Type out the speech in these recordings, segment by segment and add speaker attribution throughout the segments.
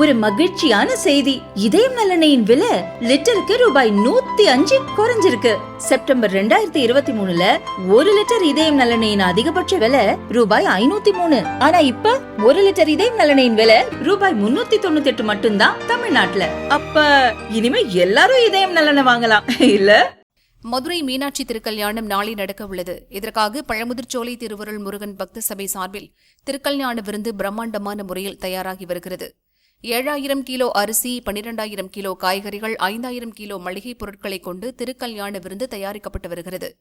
Speaker 1: ஒரு மகிழ்ச்சியான செய்தி. இதயம் நல்லெண்ணெயின் விலை லிட்டருக்கு ரூபாய் நூத்தி அஞ்சு குறைஞ்சிருக்கு. செப்டம்பர் ரெண்டாயிரத்தி இருபத்தி மூணுல ஒரு லிட்டர் இதயம் நலனையின் அதிகபட்ச விலை ரூபாய் ஐநூத்தி மூணு. ஆனா இப்ப ஒரு லிட்டர் இதயம் நலனையின் விலை ரூபாய் முன்னூத்தி தொண்ணூத்தி எட்டு மட்டும்தான் தமிழ்நாட்டுல. அப்ப இனிமே எல்லாரும் இதயம் நலனை வாங்கலாம் இல்ல?
Speaker 2: மதுரை மீனாட்சி திருக்கல்யாணம் நாளை நடக்க உள்ளது. இதற்காக பழமுதிர்ச்சோலை திருவருள் முருகன் பக்த சபை சார்பில் திருக்கல்யாண விருந்து பிரம்மாண்டமான முறையில் தயாராகி வருகிறது. ஏழாயிரம் கிலோ அரிசி பனிரெண்டாயிரம் கிலோ காய்கறிகள் ஐந்தாயிரம் கிலோ மளிகைப் பொருட்களை கொண்டு திருக்கல்யாண விருந்து தயாரிக்கப்பட்டு வருகிறது.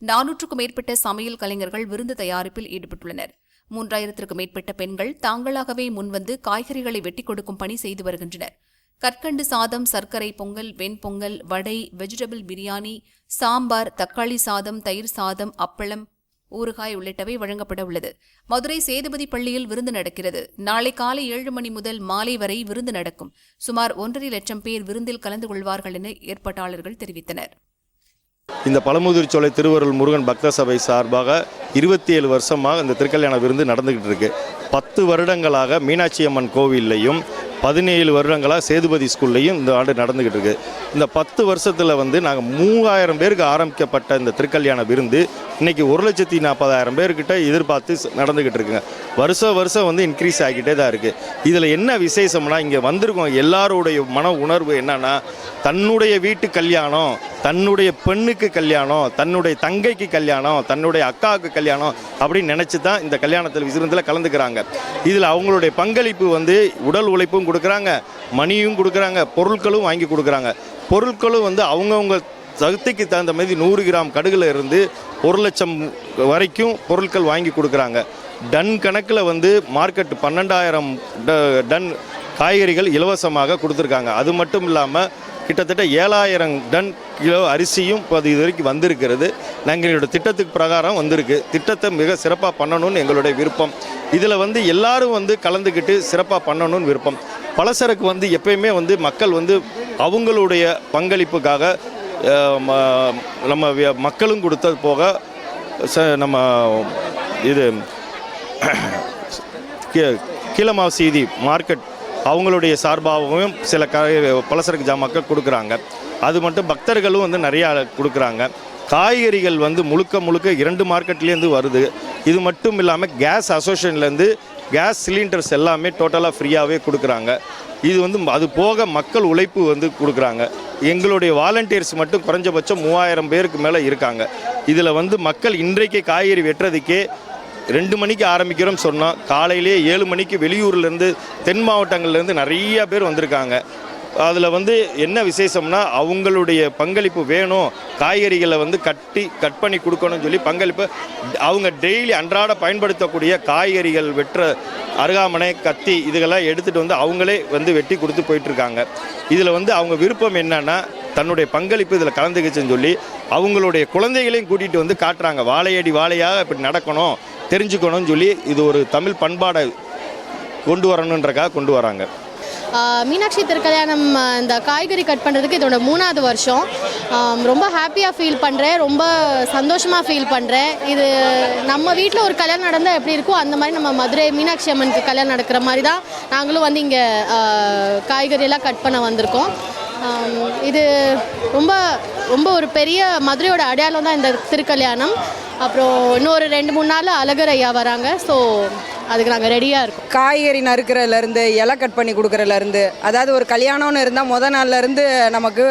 Speaker 2: நானூற்றுக்கும் மேற்பட்ட சமையல் கலைஞர்கள் விருந்து தயாரிப்பில் ஈடுபட்டுள்ளனர். மூன்றாயிரத்திற்கும் மேற்பட்ட பெண்கள் தாங்களாகவே முன்வந்து காய்கறிகளை வெட்டிக் கொடுக்கும் பணி செய்து வருகின்றனர். கற்கண்டு சாதம் சர்க்கரை பொங்கல் வெண்பொங்கல் வடை வெஜிடபிள் பிரியாணி சாம்பார் தக்காளி சாதம் தயிர் சாதம் அப்பளம் ஊறுகாய் உள்ளிட்டவை வழங்கப்பட உள்ளது. மதுரை சேதுபதி பள்ளியில் விருந்து நடக்கிறது. நாளை காலை ஏழு மணி முதல் மாலை வரை விருந்து நடக்கும். சுமார் ஒன்றரை லட்சம் பேர் விருந்தில் கலந்து கொள்வார்கள் என ஏற்பாட்டாளர்கள் தெரிவித்தனர்.
Speaker 3: இந்த பழமுதிர்ச்சோலை திருவருள் முருகன் பக்த சபை சார்பாக இருபத்தி ஏழு வருஷமாக இந்த திருக்கல்யாண விருந்து நடந்துகிட்டு இருக்கு. பத்து வருடங்களாக மீனாட்சி அம்மன் கோவில்லையும் பதினேழு வருடங்களாக சேதுபதி ஸ்கூல்லையும் இந்த ஆண்டு நடந்துக்கிட்டு இருக்குது இந்த பத்து வருஷத்தில் வந்து நாங்கள் மூவாயிரம் பேருக்கு ஆரம்பிக்கப்பட்ட இந்த திருக்கல்யாண விருந்து இன்னைக்கு ஒரு லட்சத்தி நாற்பதாயிரம் பேர்கிட்ட எதிர்பார்த்து நடந்துக்கிட்டு இருக்குங்க. வருஷம் வருஷம் வந்து இன்க்ரீஸ் ஆகிக்கிட்டே தான் இருக்குது இதில் என்ன விசேஷம்னா இங்கே வந்திருக்கோம் எல்லாருடைய மன உணர்வு என்னென்னா தன்னுடைய வீட்டு கல்யாணம் தன்னுடைய பெண்ணுக்கு கல்யாணம் தன்னுடைய தங்கைக்கு கல்யாணம் தன்னுடைய அக்காவுக்கு கல்யாணம் அப்படின்னு நினச்சி தான் இந்த கல்யாணத்தில் விருந்தில் கலந்துக்கிறாங்க. இதில் அவங்களுடைய பங்களிப்பு வந்து உடல் உழைப்பும் கொடுக்குறாங்க மணியும் கொடுக்குறாங்க பொருட்களும் வாங்கி கொடுக்குறாங்க. பொருட்களும் வந்து அவங்கவுங்க சக்திக்கு தகுந்த மாதிரி நூறு கிராம் கடுகில் இருந்து ஒரு லட்சம் வரைக்கும் பொருட்கள் வாங்கி கொடுக்குறாங்க. டன் கணக்கில் வந்து மார்க்கெட் பன்னெண்டாயிரம் ட- டன் காய்கறிகள் இலவசமாக கொடுத்துருக்காங்க. அது மட்டும் இல்லாமல் கிட்டத்தட்ட ஏழாயிரம் டன் கிலோ அரிசியும் இப்போ அது இது வரைக்கும் வந்திருக்கிறது. நாங்கள் எங்களோட திட்டத்துக்கு பிரகாரம் வந்திருக்கு. திட்டத்தை மிக சிறப்பாக பண்ணணும்னு எங்களுடைய விருப்பம். இதில் வந்து எல்லாரும் வந்து கலந்துக்கிட்டு சிறப்பாக பண்ணணும்னு விருப்பம். பலசரக்கு வந்து எப்பயுமே வந்து மக்கள் வந்து அவங்களுடைய பங்களிப்புக்காக ம- நம்ம மக்களும் கொடுத்தது போக ச நம்ம இது கீ- கீழமாசீதி மார்க்கெட் அவங்களுடைய சார்பாகவும் சில க பலசரக்கு ஜாமாக்கள் கொடுக்குறாங்க. அது மட்டும் பக்தர்களும் வந்து நிறையா கொடுக்குறாங்க. காய்கறிகள் வந்து முழுக்க முழுக்க இரண்டு மார்க்கெட்லேருந்து வருது. இது மட்டும் இல்லாமல் கேஸ் அசோசியேஷன்லேருந்து கேஸ் சிலிண்டர்ஸ் எல்லாமே டோட்டலாக ஃப்ரீயாகவே கொடுக்குறாங்க. இது வந்து அது போக மக்கள் உழைப்பு வந்து கொடுக்குறாங்க. எங்களுடைய வாலண்டியர்ஸ் மட்டும் குறைஞ்சபட்சம் மூவாயிரம் பேருக்கு மேலே இருக்காங்க. இதில் வந்து மக்கள் இன்றைக்கு காய்கறி வெட்டுறதுக்கே ரெண்டு மணிக்கு ஆரம்பிக்கிறோம் சொன்னால் காலையிலே ஏழு மணிக்கு வெளியூர்லேருந்து தென் மாவட்டங்கள்லேருந்து நிறைய பேர் வந்திருக்காங்க. அதில் வந்து என்ன விசேஷம்னா அவங்களுடைய பங்களிப்பு வேணும். காய்கறிகளை வந்து கட்டி கட் பண்ணி கொடுக்கணும்னு சொல்லி பங்களிப்பு. அவங்க டெய்லி அன்றாட பயன்படுத்தக்கூடிய காய்கறிகள் வெட்டுற அருகாமனை கத்தி இதுகெல்லாம் எடுத்துகிட்டு வந்து அவங்களே வந்து வெட்டி கொடுத்து போயிட்டுருக்காங்க. இதில் வந்து அவங்க விருப்பம் என்னென்னா தன்னுடைய பங்களிப்பு இதில் கலந்துக்கிச்சுன்னு சொல்லி அவங்களுடைய குழந்தைகளையும் கூட்டிகிட்டு வந்து காட்டுறாங்க. வாழையடி வாழையாக இப்படி நடக்கணும் தெரிஞ்சுக்கணும்னு சொல்லி இது ஒரு தமிழ் பண்பாடை கொண்டு வரணுன்றக்காக கொண்டு வராங்க.
Speaker 4: மீனாட்சி திருக்கல்யாணம் இந்த காய்கறி கட் பண்ணுறதுக்கு இதோட மூணாவது வருஷம். ரொம்ப ஹாப்பியாக ஃபீல் பண்ணுறேன் ரொம்ப சந்தோஷமாக ஃபீல் பண்ணுறேன் இது நம்ம வீட்டில் ஒரு கல்யாணம் நடந்தால் எப்படி இருக்கோ அந்த மாதிரி நம்ம மதுரை மீனாட்சி அம்மனுக்கு கல்யாணம் நடக்கிற மாதிரி தான் நாங்களும் வந்து இங்கே காய்கறியெல்லாம் கட் பண்ண வந்திருக்கோம். இது ரொம்ப ரொம்ப ஒரு பெரிய மதுரையோட அடையாளம் தான் இந்த திருக்கல்யாணம். அப்புறம் இன்னொரு ரெண்டு மூணு நாள் அழகர் ஐயா வராங்க. ஸோ அதுக்கு நாங்கள் ரெடியாக இருக்கோம்.
Speaker 5: காய்கறி நறுக்கிறதுலேருந்து இலை கட் பண்ணி கொடுக்குறதுலேருந்து அதாவது ஒரு கல்யாணம்னு இருந்தால் முத நாள்லேருந்து நமக்கு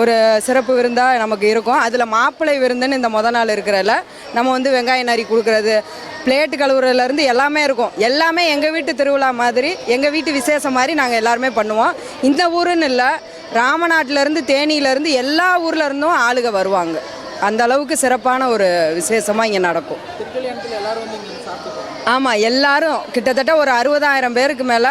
Speaker 5: ஒரு சிறப்பு விருந்தாக நமக்கு இருக்கும். அதில் மாப்பிள்ளை விருந்துன்னு இந்த முத நாள் இருக்கிறதில்ல நம்ம வந்து வெங்காயம் நறி கொடுக்குறது பிளேட்டு கழுவுறதுலேருந்து எல்லாமே இருக்கும். எல்லாமே எங்கள் வீட்டு திருவிழா மாதிரி எங்கள் வீட்டு விசேஷம் மாதிரி நாங்கள் எல்லாருமே பண்ணுவோம். இந்த ஊருன்னு இல்லை ராமநாட்டிலேருந்து தேனியிலேருந்து எல்லா ஊர்ல இருந்தும் ஆளுக வருவாங்க. அந்த அளவுக்கு சிறப்பான ஒரு விசேஷமாக இங்கே நடக்கும். ஆமாம் எல்லாரும் கிட்டத்தட்ட ஒரு அறுபதாயிரம் பேருக்கு மேலே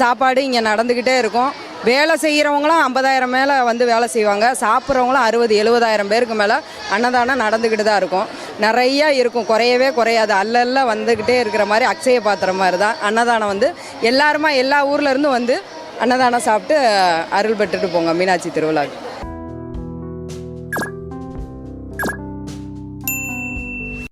Speaker 5: சாப்பாடு இங்கே நடந்துக்கிட்டே இருக்கும். வேலை செய்கிறவங்களும் ஐம்பதாயிரம் மேலே வந்து வேலை செய்வாங்க. சாப்பிட்றவங்களும் அறுபது எழுபதாயிரம் பேருக்கு மேலே அன்னதானம் நடந்துக்கிட்டு தான் இருக்கும். நிறைய இருக்கும். குறையவே குறையாது. அல்லல்ல வந்துக்கிட்டே இருக்கிற மாதிரி அக்ஷய பாத்திரம் மாதிரி தான் அன்னதானம் வந்து எல்லாருமா எல்லா ஊர்ல இருந்தும் வந்து அன்னதானம் சாப்பிட்டு அருள் பெற்றுட்டு போங்க. மீனாட்சி திருவிழாக்கு